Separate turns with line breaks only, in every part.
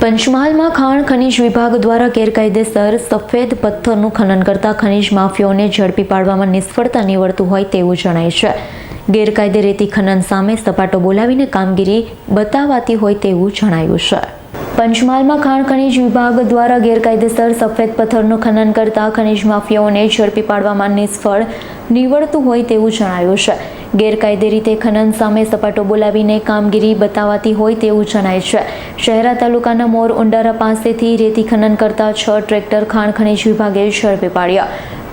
પંચમહાલમાં ખાણ ખનીજ વિભાગ દ્વારા ગેરકાયદેસર સફેદ પથ્થરનું ખનન કરતા ખનીજ માફિયાઓને ઝડપી પાડવામાં નિષ્ફળતા નીવડતું હોય તેવું જણાય છે. ગેરકાયદે રેતી ખનન સામે સપાટો બોલાવીને કામગીરી બતાવાતી હોય તેવું જણાયું છે. પંચમહાલમાં ખાણ ખનીજ વિભાગ દ્વારા ગેરકાયદેસર સફેદ પથ્થરનું ખનન કરતા ખનીજ માફિયાઓને ઝડપી પાડવામાં નિષ્ફળ નીવડતું હોય તેવું જણાયું છે. ગેરકાયદે રીતે ખનન સામે સપાટો બોલાવીને કામગીરી બતાવાતી હોય તેવું જણાય છે. શહેરા તાલુકાના મોર ઉંડારા પાસેથી રેતી ખનન કરતા છ ટ્રેક્ટર ખાણ ખનીજ વિભાગે ઝડપી પાડ્યા.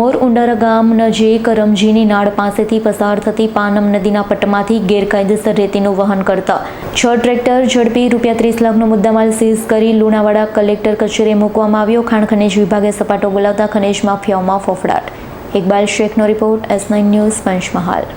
મોર ઉંડારા ગામ નજીક રમજીની નાળ પાસેથી પસાર થતી પાનમ નદીના પટમાંથી ગેરકાયદેસર રેતીનું વહન કરતા. છ ટ્રેક્ટર ઝડપી રૂપિયા ત્રીસ લાખનો મુદ્દામાલ સીઝ કરી લુણાવાડા કલેક્ટર કચેરીએ મૂકવામાં આવ્યો. ખાણ ખનીજ વિભાગે સપાટો બોલાવતા ખનીજ માફિયાઓમાં ફફડાટ. Iqbal શેખનો report S nine news Panchmahal.